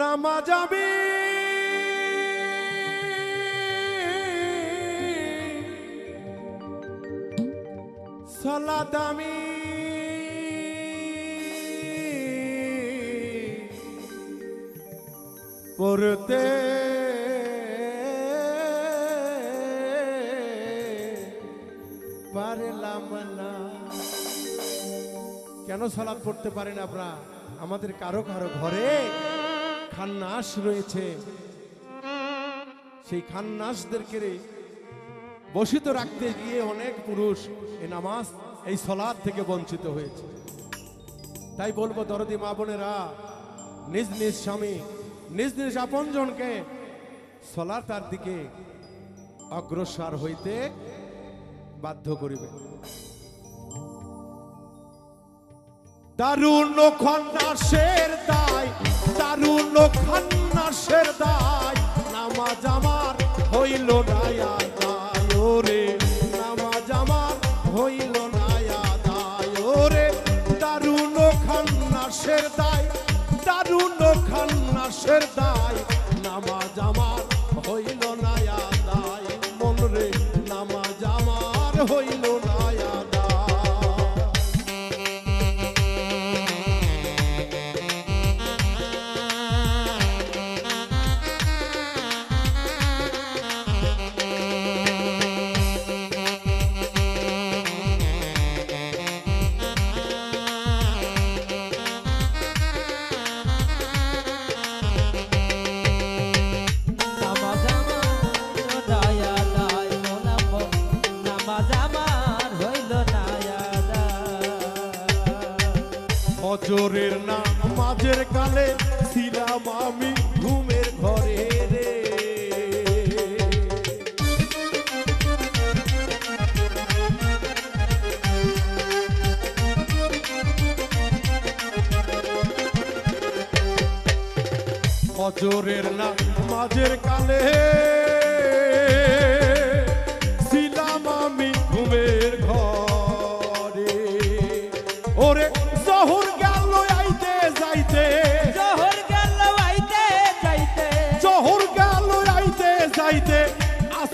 নামা যাবে। সলাদামি পড়তে পারলাম না। কেন সালাদ পড়তে পারেন আপনারা? আমাদের কারও কারও ঘরে খান্নাস রয়েছে। সেই খান্নাসদেরকে বসিত রাখতে গিয়ে অনেক পুরুষ এই নামাজ, এই সলাদ থেকে বঞ্চিত হয়েছে। তাই বলব, দরদি মা বোনেরা, নিজ নিজ স্বামী, নিজ নিজ আপনজনকে সলাতার দিকে অগ্রসর হইতে বাধ্য করিবে। দারুণ খন্নাসের দায়, দারুণ খন্নাসের দায়। নামাজ আমার হইল না আদায় ওরে। নামাজ আমার হইল না আদায় ওরে। দারুণ খন্নাসের দায়, দারুণ খন্নাসের দায়। নামাজ আমার হইল না আদায় মন রে। নামাজ আমার হইল অজরের নামাজের কালে ছিলাম আমি ঘুমের ঘরে রে। অজরের নামাজের কালে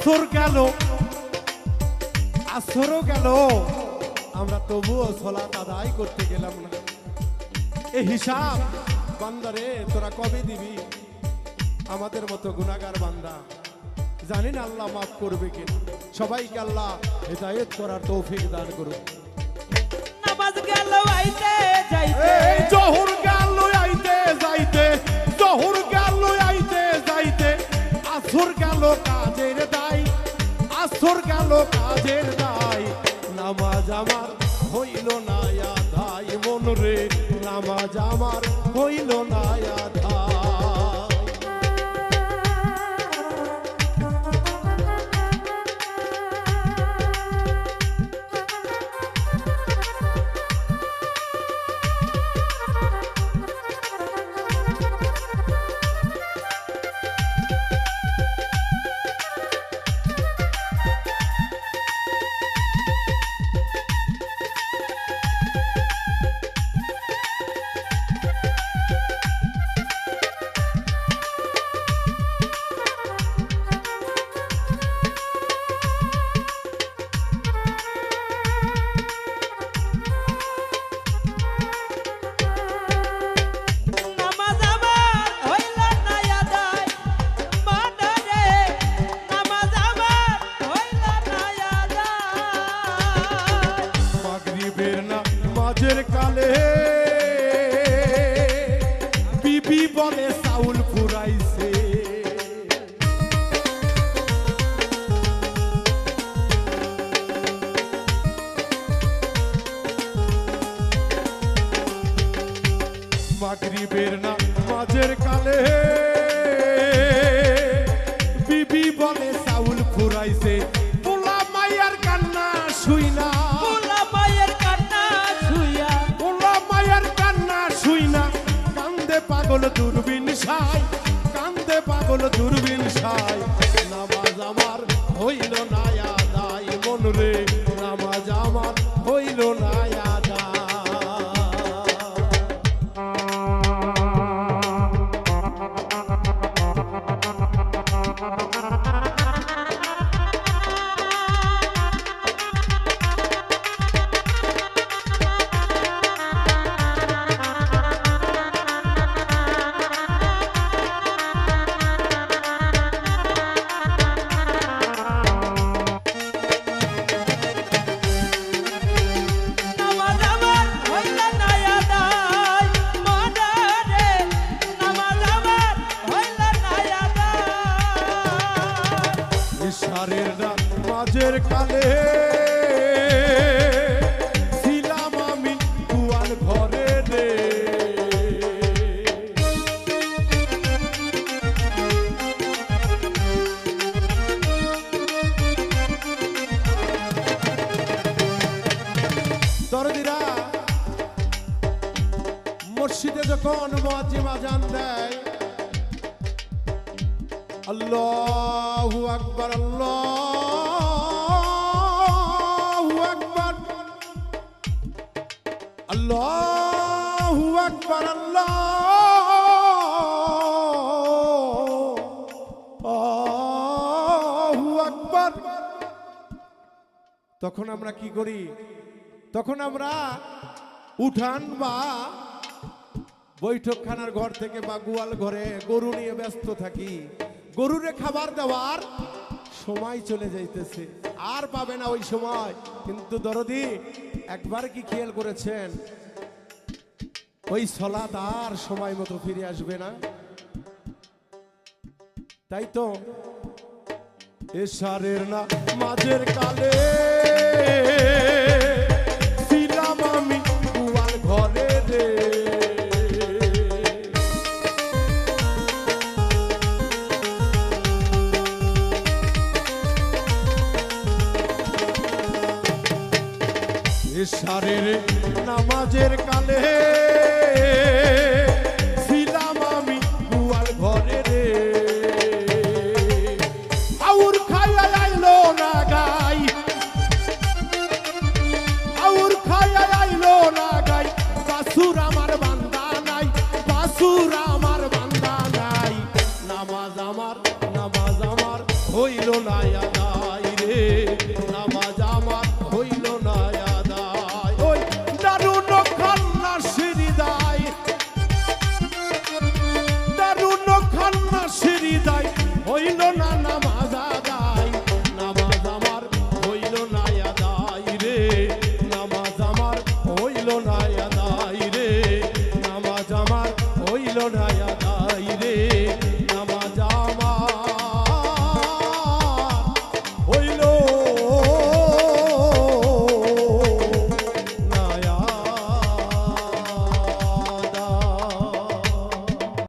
আসর গেল আসরও গেল। আমরা তবুও সলাত আদায় করতে গেলাম না। এই হিসাব বান্দারে তোরা কবে দিবি? আমাদের মতো গুনাগার বান্দা। জানি না আল্লাহ মাফ করবে কিনা সবাইকে আল্লাহ হেদায়েত করার তৌফিক দান করুন। নামাজ গেল আইতে যাইতে। জহুর গেল আইতে যাইতে। জহুর গেল আইতে যাইতে। আসর গেল কাজের আসর গেল, কাজের দায়। নামাজ আমার হইল না, আদায়। মন রে, নামাজ আমার হইল না, আদায়। মাঝের কালে। বিবি বলে চাউল ফুরাইছে। মাগরিবের না মাঝের কালে। পাগল দূরবীন সাই কান্দে পাগল দূরবীন সাই। কালে ছিলাম আমি কুয়ার ঘরে রে। দরদিরা, মসজিদে যখন মুয়াজ্জিম আজান দেয়, আল্লাহু আকবার, আল্লাহু আল্লাহু আকবার আল্লাহু আকবার। তখন আমরা কি করি? তখন আমরা উঠান বা বৈঠকখানার ঘর থেকে বা গোয়াল ঘরে গরু নিয়ে ব্যস্ত থাকি। গরুরে খাবার দেওয়ার সময় চলে যাইতেছে। আর পাবে না ওই সময়। কিন্তু দরদি একবার কি খেয়াল করেছেন? ওই সলাত আর সময় মতো ফিরে আসবে না? তাই তো এসারের না মাঝের কালে এসারের নামাজের কালে ছিলাম আমি কুয়ার ঘরে রে। আউর খাইয়া আইলো না গাই। আউর খাইয়া আইলো না গাই। বাসুর আমার বান্দা নাই, বাসুর আমার বান্দা নাই। নামাজ আমার নামাজ আমার হইল না রে